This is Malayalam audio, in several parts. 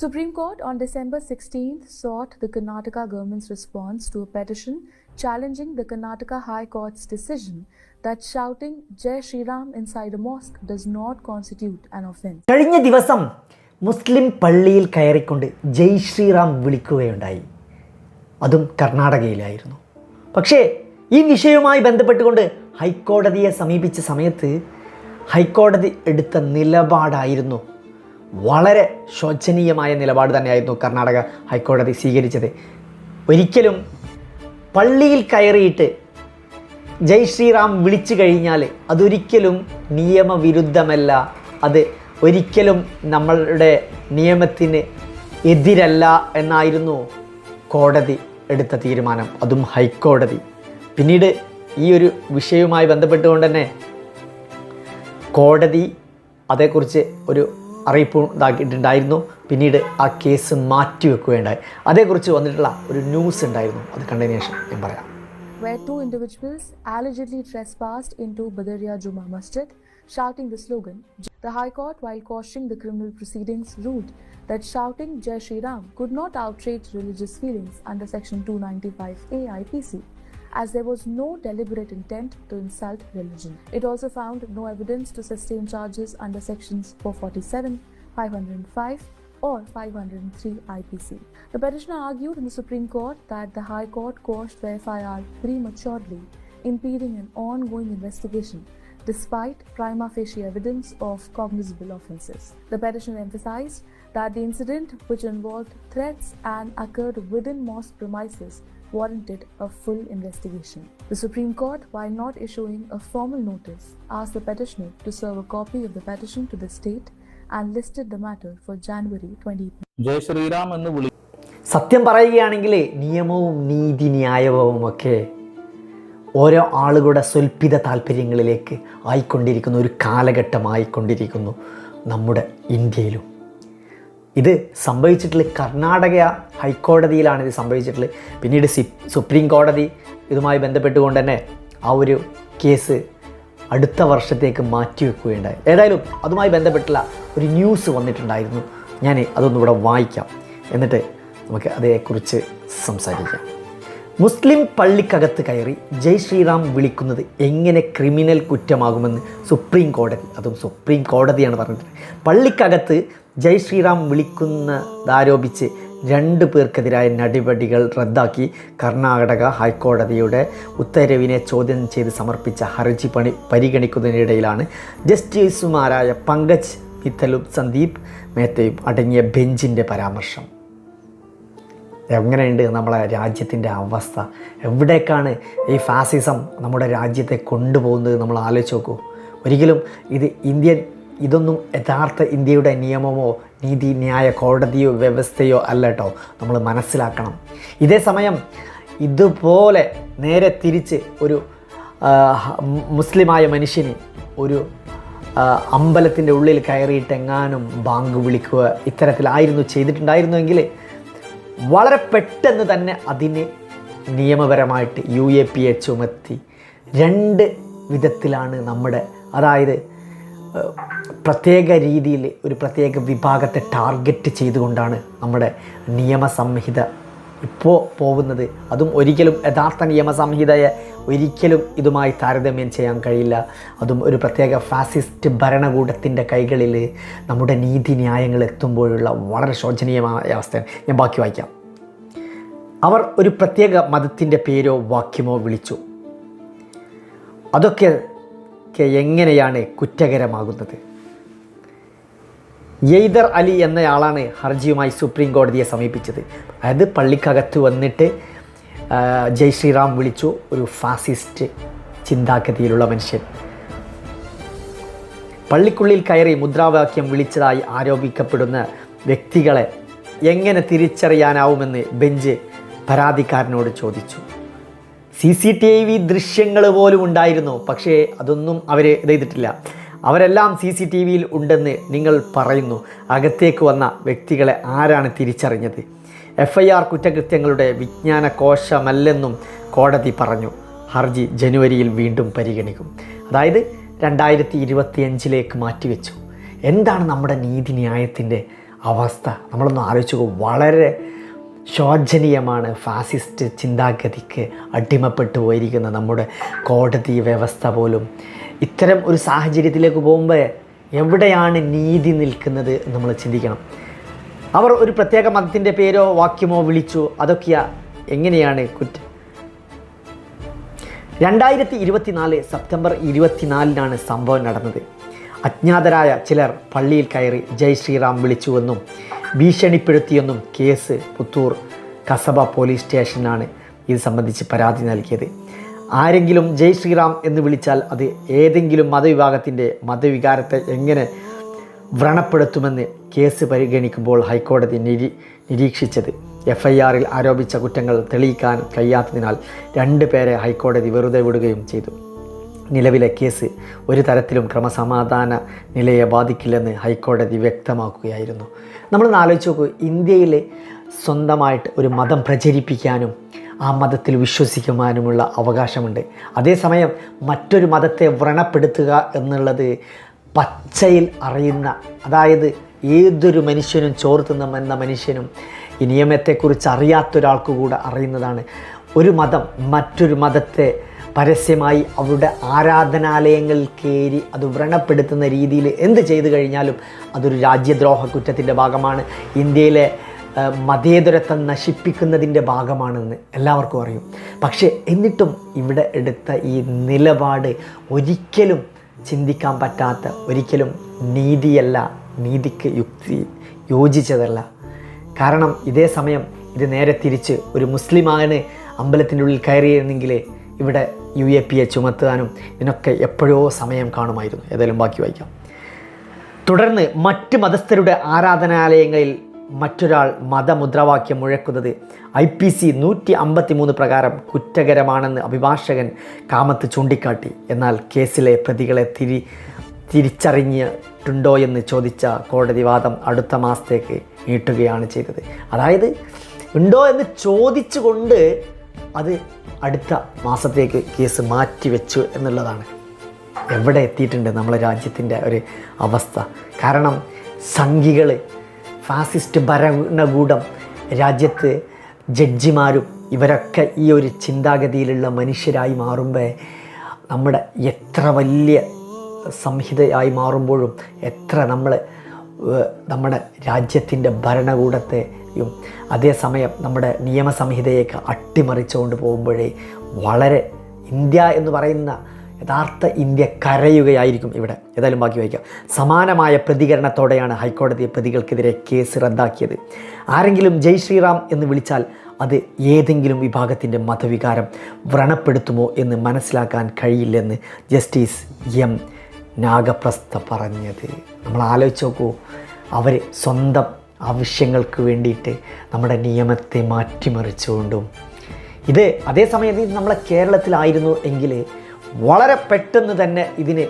Supreme Court on December 16th sought the Karnataka government's response to a petition challenging the Karnataka High Court's decision that shouting Jai Shri Ram inside a mosque does not constitute an offense. കഴിഞ്ഞ ദിവസം മുസ്ലിം പള്ളിയിൽ കയറിക്കൊണ്ട് ജയ് ശ്രീറാം വിളിക്കുകയുണ്ടായി അതും കർണാടകയിലായിരുന്നു പക്ഷേ ഈ വിഷയവുമായി ബന്ധപ്പെട്ടുകൊണ്ട് ഹൈക്കോടതിയെ സമീപിച്ച സമയത്ത് ഹൈക്കോടതി എടുത്ത നിലപാടായിരുന്നു വളരെ ശോചനീയമായ നിലപാട് തന്നെയായിരുന്നു കർണാടക ഹൈക്കോടതി സ്വീകരിച്ചത്. ഒരിക്കലും പള്ളിയിൽ കയറിയിട്ട് ജയ് ശ്രീറാം വിളിച്ചു കഴിഞ്ഞാൽ അതൊരിക്കലും നിയമവിരുദ്ധമല്ല. അത് ഒരിക്കലും നമ്മളുടെ നിയമത്തിന് എതിരല്ല എന്നായിരുന്നു കോടതി എടുത്ത തീരുമാനം. അതും ഹൈക്കോടതി. പിന്നീട് ഈ ഒരു വിഷയവുമായി ബന്ധപ്പെട്ടുകൊണ്ട് തന്നെ കോടതി അതേക്കുറിച്ച് ഒരു അറിയിപ്പ് ഉണ്ടാക്കിയിട്ടുണ്ടായിരുന്നു പിന്നീട് ആ കേസ് മാറ്റിവെക്കുകയുണ്ടായി അതേക്കുറിച്ച് വന്നിട്ടുള്ള ഒരു ന്യൂസ് ഉണ്ടായിരുന്നു അത് കണ്ടതിന് ഞാൻ പറയാം where two individuals allegedly trespassed into Badaria Juma Masjid, shouting the slogan. The High Court, while cautioning the criminal proceedings, ruled that shouting Jai Shri Ram could not outrage religious feelings under Section 295A IPC, as there was no deliberate intent to insult religion. It also found no evidence to sustain charges under Sections 447, 505, or 503 IPC. The petitioner argued in the Supreme Court that the High Court quashed the FIR prematurely, impeding an ongoing investigation despite prima facie evidence of cognizable offences. The petitioner emphasized that the incident, which involved threats and occurred within mosque premises, warranted a full investigation. The Supreme Court, while not issuing a formal notice, asked the petitioner to serve a copy of the petition to the state and listed the matter for January 20. Jaya Sriram എന്ന് വിളി സത്യം പറയുകയാണെങ്കിൽ നിയമവും നീതി ന്യായവും ഒക്കെ ഓരോ ആളുകളുടെ സ്വൽപ്പിത താല്പര്യങ്ങളിലേക്ക് ആയിക്കൊണ്ടിരിക്കുന്ന ഒരു കാലഘട്ടമായിക്കൊണ്ടിരിക്കുന്നു നമ്മുടെ ഇന്ത്യയിലും ഇത് സംഭവിച്ചിട്ടുള്ള കർണാടക ഹൈക്കോടതിയിലാണ് ഇത് സംഭവിച്ചിട്ടുള്ളത്. പിന്നീട് സുപ്രീം കോടതി ഇതുമായി ബന്ധപ്പെട്ടുകൊണ്ട് തന്നെ ആ ഒരു കേസ് അടുത്ത വർഷത്തേക്ക് മാറ്റിവെക്കുകയുണ്ടായി ഏതായാലും അതുമായി ബന്ധപ്പെട്ടുള്ള ഒരു ന്യൂസ് വന്നിട്ടുണ്ടായിരുന്നു. ഞാൻ അതൊന്നും ഇവിടെ വായിക്കാം. എന്നിട്ട് നമുക്ക് അതേക്കുറിച്ച് സംസാരിക്കാം. മുസ്ലിം പള്ളിക്കകത്ത് കയറി ജയ് ശ്രീറാം വിളിക്കുന്നത് എങ്ങനെ ക്രിമിനൽ കുറ്റമാകുമെന്ന് സുപ്രീം കോടതി അതും സുപ്രീം കോടതിയാണ് പറഞ്ഞിട്ടുള്ളത്. പള്ളിക്കകത്ത് ജയ് ശ്രീറാം വിളിക്കുന്നതാരോപിച്ച് രണ്ട് പേർക്കെതിരായ നടപടികൾ റദ്ദാക്കി കർണാടക ഹൈക്കോടതിയുടെ ഉത്തരവിനെ ചോദ്യം ചെയ്ത് സമർപ്പിച്ച ഹർജി പണി പരിഗണിക്കുന്നതിനിടയിലാണ് ജസ്റ്റിസുമാരായ പങ്കജ് മിത്തലും സന്ദീപ് മേത്തയും അടങ്ങിയ ബെഞ്ചിന്റെ പരാമർശം. എങ്ങനെയുണ്ട് നമ്മളെ രാജ്യത്തിന്റെ അവസ്ഥ? എവിടേക്കാണ് ഈ ഫാസിസം നമ്മുടെ രാജ്യത്തെ കൊണ്ടുപോകുന്നത്? നമ്മൾ ആലോചിച്ച് നോക്കൂ. ഒരിക്കലും ഇത് ഇന്ത്യൻ ഇതൊന്നും യഥാർത്ഥ ഇന്ത്യയുടെ നിയമമോ നീതി ന്യായ കോടതിയോ വ്യവസ്ഥയോ അല്ല കേട്ടോ നമ്മൾ മനസ്സിലാക്കണം. ഇതേ സമയം ഇതുപോലെ നേരെ തിരിച്ച് ഒരു മുസ്ലിമായ മനുഷ്യന് ഒരു അമ്പലത്തിന്റെ ഉള്ളിൽ കയറിയിട്ട് എങ്ങാനും ബാങ്ക് വിളിക്കുക ഇത്തരത്തിലായിരുന്നു ചെയ്തിട്ടുണ്ടായിരുന്നുവെങ്കിൽ വളരെ പെട്ടെന്ന് തന്നെ അതിന് നിയമപരമായിട്ട് യു എ പി എ ചുമത്തി രണ്ട് വിധത്തിലാണ് നമ്മുടെ അതായത് പ്രത്യേക രീതിയിൽ ഒരു പ്രത്യേക വിഭാഗത്തെ ടാർഗറ്റ് ചെയ്തുകൊണ്ടാണ് നമ്മുടെ നിയമസംഹിത ഇപ്പോൾ പോകുന്നത്. അതും ഒരിക്കലും യഥാർത്ഥ നിയമസംഹിതയെ ഒരിക്കലും ഇതുമായി താരതമ്യം ചെയ്യാൻ കഴിയില്ല. അതും ഒരു പ്രത്യേക ഫാസിസ്റ്റ് ഭരണകൂടത്തിന്റെ കൈകളിൽ നമ്മുടെ നീതി ന്യായങ്ങൾ എത്തുമ്പോഴുള്ള വളരെ ശോചനീയമായ അവസ്ഥയാണ്. ഞാൻ ബാക്കി വായിക്കാം. അവർ ഒരു പ്രത്യേക മതത്തിന്റെ പേരോ വാക്യമോ വിളിച്ചു. അതൊക്കെ ഒക്കെ എങ്ങനെയാണ് കുറ്റകരമാകുന്നത്? യെയ്ദർ അലി എന്നയാളാണ് ഹർജിയുമായി സുപ്രീം കോടതിയെ സമീപിച്ചത്. അതായത് പള്ളിക്കകത്ത് വന്നിട്ട് ജയ് ശ്രീറാം വിളിച്ചു. ഒരു ഫാസിസ്റ്റ് ചിന്താഗതിയിലുള്ള മനുഷ്യൻ. പള്ളിക്കുള്ളിൽ കയറി മുദ്രാവാക്യം വിളിച്ചതായി ആരോപിക്കപ്പെടുന്ന വ്യക്തികളെ എങ്ങനെ തിരിച്ചറിയാനാവുമെന്ന് ബെഞ്ച് പരാതിക്കാരനോട് ചോദിച്ചു. സി സി ടി വി ദൃശ്യങ്ങൾ പോലും ഉണ്ടായിരുന്നു. പക്ഷേ അതൊന്നും അവർ ചെയ്തിട്ടില്ല. അവരെല്ലാം സി സി ടി വിയിൽ ഉണ്ടെന്ന് നിങ്ങൾ പറയുന്നു. അകത്തേക്ക് വന്ന വ്യക്തികളെ ആരാണ് തിരിച്ചറിഞ്ഞത്? എഫ് ഐ ആർ കുറ്റകൃത്യങ്ങളുടെ വിജ്ഞാന കോശമല്ലെന്നും കോടതി പറഞ്ഞു. ഹർജി ജനുവരിയിൽ വീണ്ടും പരിഗണിക്കും. അതായത് രണ്ടായിരത്തി ഇരുപത്തിയഞ്ചിലേക്ക് മാറ്റിവെച്ചു. എന്താണ് നമ്മുടെ നീതിന്യായത്തിന്റെ അവസ്ഥ? നമ്മളൊന്ന് ആലോചിച്ചു വളരെ ശോചനീയമാണ് ഫാസിസ്റ്റ് ചിന്താഗതിക്ക് അടിമപ്പെട്ടു പോയിരിക്കുന്ന നമ്മുടെ കോടതി വ്യവസ്ഥ പോലും. ഇത്തരം ഒരു സാഹചര്യത്തിലേക്ക് പോകുമ്പോൾ എവിടെയാണ് നീതി നിൽക്കുന്നത് നമ്മൾ ചിന്തിക്കണം. അവർ ഒരു പ്രത്യേക മതത്തിന്റെ പേരോ വാക്യമോ വിളിച്ചു. അതൊക്കെയാ എങ്ങനെയാണ് കുറ്റം? രണ്ടായിരത്തി ഇരുപത്തിനാല് സെപ്റ്റംബർ ഇരുപത്തിനാലിനാണ് സംഭവം നടന്നത്. അജ്ഞാതരായ ചിലർ പള്ളിയിൽ കയറി ജയ് ശ്രീറാം വിളിച്ചുവെന്നും ഭീഷണിപ്പെടുത്തിയെന്നും കേസ് പുത്തൂർ കസബ പോലീസ് സ്റ്റേഷനാണ് ഇത് സംബന്ധിച്ച് പരാതി നൽകിയത്. ആരെങ്കിലും ജയ് ശ്രീറാം എന്ന് വിളിച്ചാൽ അത് ഏതെങ്കിലും മതവിഭാഗത്തിന്റെ മതവികാരത്തെ എങ്ങനെ വ്രണപ്പെടുത്തുമെന്ന് കേസ് പരിഗണിക്കുമ്പോൾ ഹൈക്കോടതി നിരീ നിരീക്ഷിച്ചത്. എഫ് ഐ ആറിൽ ആരോപിച്ച കുറ്റങ്ങൾ തെളിയിക്കാൻ കഴിയാത്തതിനാൽ രണ്ട് പേരെ ഹൈക്കോടതി വെറുതെ വിടുകയും ചെയ്തു. നിലവിലെ കേസ് ഒരു തരത്തിലും ക്രമസമാധാന നിലയെ ബാധിക്കില്ലെന്ന് ഹൈക്കോടതി വ്യക്തമാക്കുകയായിരുന്നു. നമ്മളൊന്ന് ആലോചിച്ച് നോക്കൂ ഇന്ത്യയിൽ സ്വന്തമായിട്ട് ഒരു മതം പ്രചരിപ്പിക്കാനും ആ മതത്തിൽ വിശ്വസിക്കുവാനുമുള്ള അവകാശമുണ്ട്. അതേസമയം മറ്റൊരു മതത്തെ വ്രണപ്പെടുത്തുക എന്നുള്ളത് പച്ചയിൽ അറിയുന്ന അതായത് ഏതൊരു മനുഷ്യനും ചോർത്തുന്ന മനുഷ്യനും ഈ നിയമത്തെക്കുറിച്ച് അറിയാത്തൊരാൾക്ക് കൂടെ അറിയുന്നതാണ്. ഒരു മതം മറ്റൊരു മതത്തെ പരസ്യമായി അവരുടെ ആരാധനാലയങ്ങളിൽ കയറി അത് വ്രണപ്പെടുത്തുന്ന രീതിയിൽ എന്ത് ചെയ്തു കഴിഞ്ഞാലും അതൊരു രാജ്യദ്രോഹ കുറ്റത്തിന്റെ ഭാഗമാണ്. ഇന്ത്യയിലെ മതേതരത്വം നശിപ്പിക്കുന്നതിന്റെ ഭാഗമാണെന്ന് എല്ലാവർക്കും അറിയും. പക്ഷേ എന്നിട്ടും ഇവിടെ എടുത്ത ഈ നിലപാട് ഒരിക്കലും ചിന്തിക്കാൻ പറ്റാത്ത ഒരിക്കലും നീതിയല്ല നീതിക്ക് യുക്തി യോജിച്ചതല്ല. കാരണം ഇതേ സമയം ഇത് നേരെ തിരിച്ച് ഒരു മുസ്ലിമാണ് അമ്പലത്തിന്റെ ഉള്ളിൽ കയറിയിരുന്നെങ്കിൽ ഇവിടെ യു എ പി എ ചുമത്താനും ഇതിനൊക്കെ എപ്പോഴോ സമയം കാണുമായിരുന്നു. ഏതായാലും ബാക്കി വായിക്കാം. തുടർന്ന് മറ്റ് മതസ്ഥരുടെ ആരാധനാലയങ്ങളിൽ മറ്റൊരാൾ മതമുദ്രാവാക്യം മുഴക്കുന്നത് ഐ പി സി നൂറ്റി അമ്പത്തി മൂന്ന് പ്രകാരം കുറ്റകരമാണെന്ന് അഭിഭാഷകൻ കാമത്ത് ചൂണ്ടിക്കാട്ടി. എന്നാൽ കേസിലെ പ്രതികളെ തിരി തിരിച്ചറിഞ്ഞിട്ടുണ്ടോ എന്ന് ചോദിച്ച കോടതി വാദം അടുത്ത മാസത്തേക്ക് നീട്ടുകയാണ് ചെയ്തത്. അതായത് ഉണ്ടോ എന്ന് ചോദിച്ചുകൊണ്ട് അത് അടുത്ത മാസത്തേക്ക് കേസ് മാറ്റിവെച്ചു എന്നുള്ളതാണ്. എവിടെ എത്തിയിട്ടുണ്ട് നമ്മളെ രാജ്യത്തിന്റെ ഒരു അവസ്ഥ? കാരണം സംഘികൾ ഫാസിസ്റ്റ് ഭരണകൂടം രാജ്യത്ത് ജഡ്ജിമാരും ഇവരൊക്കെ ഈ ഒരു ചിന്താഗതിയിലുള്ള മനുഷ്യരായി മാറുമ്പോൾ നമ്മുടെ എത്ര വലിയ സംഹിതയായി മാറുമ്പോഴും എത്ര നമ്മൾ നമ്മുടെ രാജ്യത്തിന്റെ ഭരണകൂടത്തെയും അതേസമയം നമ്മുടെ നിയമസംഹിതയൊക്കെ അട്ടിമറിച്ചുകൊണ്ട് പോകുമ്പോഴേ വളരെ ഇന്ത്യ എന്ന് പറയുന്ന യഥാർത്ഥ ഇന്ത്യ കരയുകയായിരിക്കും ഇവിടെ. ഏതായാലും ബാക്കി വയ്ക്കുക സമാനമായ പ്രതികരണത്തോടെയാണ് ഹൈക്കോടതി പ്രതികൾക്കെതിരെ കേസ് റദ്ദാക്കിയത്. ആരെങ്കിലും ജയ് ശ്രീറാം എന്ന് വിളിച്ചാൽ അത് ഏതെങ്കിലും വിഭാഗത്തിന്റെ മതവികാരം വ്രണപ്പെടുത്തുമോ എന്ന് മനസ്സിലാക്കാൻ കഴിയില്ലെന്ന് ജസ്റ്റിസ് എം. നാഗപ്രസ്ഥ പറഞ്ഞത്. നമ്മൾ ആലോചിച്ച് നോക്കൂ അവർ സ്വന്തം ആവശ്യങ്ങൾക്ക് വേണ്ടിയിട്ട് നമ്മുടെ നിയമത്തെ മാറ്റിമറിച്ചുകൊണ്ടും. ഇത് അതേസമയം ഇത് നമ്മളെ കേരളത്തിലായിരുന്നു എങ്കിൽ വളരെ പെട്ടെന്ന് തന്നെ ഇതിന്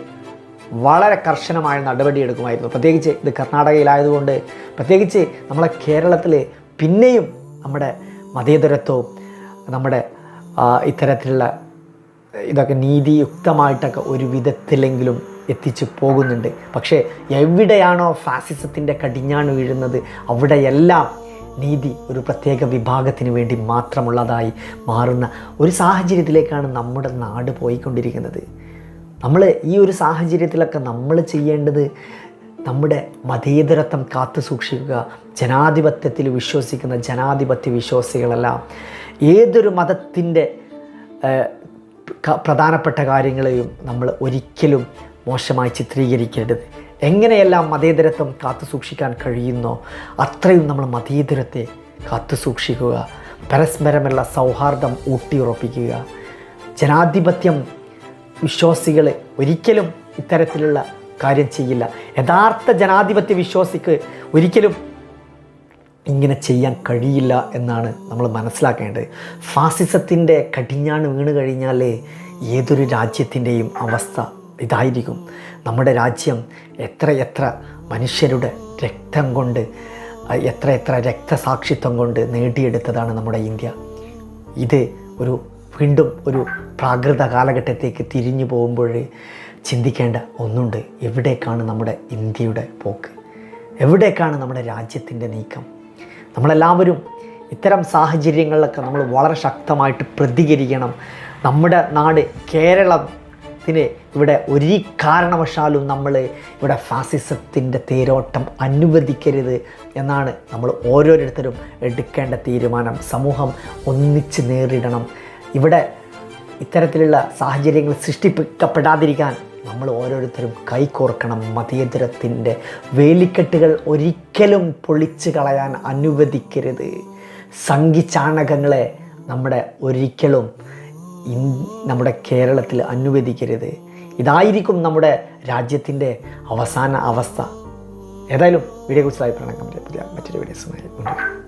വളരെ കർശനമായ നടപടിയെടുക്കുമായിരുന്നു. പ്രത്യേകിച്ച് ഇത് കർണാടകയിലായതുകൊണ്ട് പ്രത്യേകിച്ച് നമ്മളെ കേരളത്തിൽ പിന്നെയും നമ്മുടെ മതേതരത്വവും നമ്മുടെ ഇത്തരത്തിലുള്ള ഇതൊക്കെ നീതിയുക്തമായിട്ടൊക്കെ ഒരു വിധത്തിലെങ്കിലും എത്തിച്ചു പോകുന്നുണ്ട്. പക്ഷേ എവിടെയാണോ ഫാസിസത്തിന്റെ കടിഞ്ഞാണ് വീഴുന്നത് അവിടെയെല്ലാം നീതി ഒരു പ്രത്യേക വിഭാഗത്തിന് വേണ്ടി മാത്രമുള്ളതായി മാറുന്ന ഒരു സാഹചര്യത്തിലേക്കാണ് നമ്മുടെ നാട് പോയിക്കൊണ്ടിരിക്കുന്നത്. നമ്മൾ ഈ ഒരു സാഹചര്യത്തിലൊക്കെ നമ്മൾ ചെയ്യേണ്ടത് നമ്മുടെ മതേതരത്വം കാത്തു സൂക്ഷിക്കുക ജനാധിപത്യത്തിൽ വിശ്വസിക്കുന്ന ജനാധിപത്യ വിശ്വാസികളെല്ലാം ഏതൊരു മതത്തിന്റെ പ്രധാനപ്പെട്ട കാര്യങ്ങളെയും നമ്മൾ ഒരിക്കലും മോശമായി ചിത്രീകരിക്കരുത്. എങ്ങനെയെല്ലാം മതേതരത്വം കാത്തു സൂക്ഷിക്കാൻ കഴിയുന്നോ അത്രയും നമ്മൾ മതേതരത്തെ കാത്തു സൂക്ഷിക്കുക പരസ്പരമുള്ള സൗഹാർദ്ദം ഊട്ടിയുറപ്പിക്കുക. ജനാധിപത്യം വിശ്വാസികൾ ഒരിക്കലും ഇത്തരത്തിലുള്ള കാര്യം ചെയ്യില്ല. യഥാർത്ഥ ജനാധിപത്യ വിശ്വാസിക്ക് ഒരിക്കലും ഇങ്ങനെ ചെയ്യാൻ കഴിയില്ല എന്നാണ് നമ്മൾ മനസ്സിലാക്കേണ്ടത്. ഫാസിസത്തിന്റെ കടിഞ്ഞാണ് വീണ് കഴിഞ്ഞാൽ ഏതൊരു രാജ്യത്തിന്റെയും അവസ്ഥ ഇതായിരിക്കും. നമ്മുടെ രാജ്യം എത്രയെത്ര എത്ര മനുഷ്യരുടെ രക്തം കൊണ്ട് എത്രയെത്ര എത്ര എത്ര രക്തസാക്ഷിത്വം കൊണ്ട് നേടിയെടുത്തതാണ് നമ്മുടെ ഇന്ത്യ. ഇത് ഒരു വീണ്ടും ഒരു പ്രാകൃത കാലഘട്ടത്തേക്ക് തിരിഞ്ഞു പോകുമ്പോൾ ചിന്തിക്കേണ്ട ഒന്നുണ്ട്. എവിടേക്കാണ് നമ്മുടെ ഇന്ത്യയുടെ പോക്ക്? എവിടേക്കാണ് നമ്മുടെ രാജ്യത്തിന്റെ നീക്കം? നമ്മളെല്ലാവരും ഇത്തരം സാഹചര്യങ്ങളിലൊക്കെ നമ്മൾ വളരെ ശക്തമായിട്ട് പ്രതികരിക്കണം. നമ്മുടെ നാട് കേരളത്തിന് ഇവിടെ ഒരു കാരണവശാലും നമ്മൾ ഇവിടെ ഫാസിസത്തിന്റെ തേരോട്ടം അനുവദിക്കരുത് എന്നാണ് നമ്മൾ ഓരോരുത്തരും എടുക്കേണ്ട തീരുമാനം. സമൂഹം ഒന്നിച്ച് നേരിടണം. ഇവിടെ ഇത്തരത്തിലുള്ള സാഹചര്യങ്ങൾ സൃഷ്ടിപ്പിക്കപ്പെടാതിരിക്കാൻ നമ്മൾ ഓരോരുത്തരും കൈകോർക്കണം. മതേതരത്തിന്റെ വേലിക്കെട്ടുകൾ ഒരിക്കലും പൊളിച്ചു കളയാൻ അനുവദിക്കരുത്. സംഘിച്ചാണകങ്ങളെ നമ്മുടെ ഒരിക്കലും നമ്മുടെ കേരളത്തിൽ അനുവദിക്കരുത്. ഇതായിരിക്കും നമ്മുടെ രാജ്യത്തിന്റെ അവസാന അവസ്ഥ. ഏതായാലും വീഡിയോ കുറിച്ച് അഭിപ്രായം കമന്റ് പുതിയ മറ്റൊരു വീഡിയോസ് മുന്നോട്ട്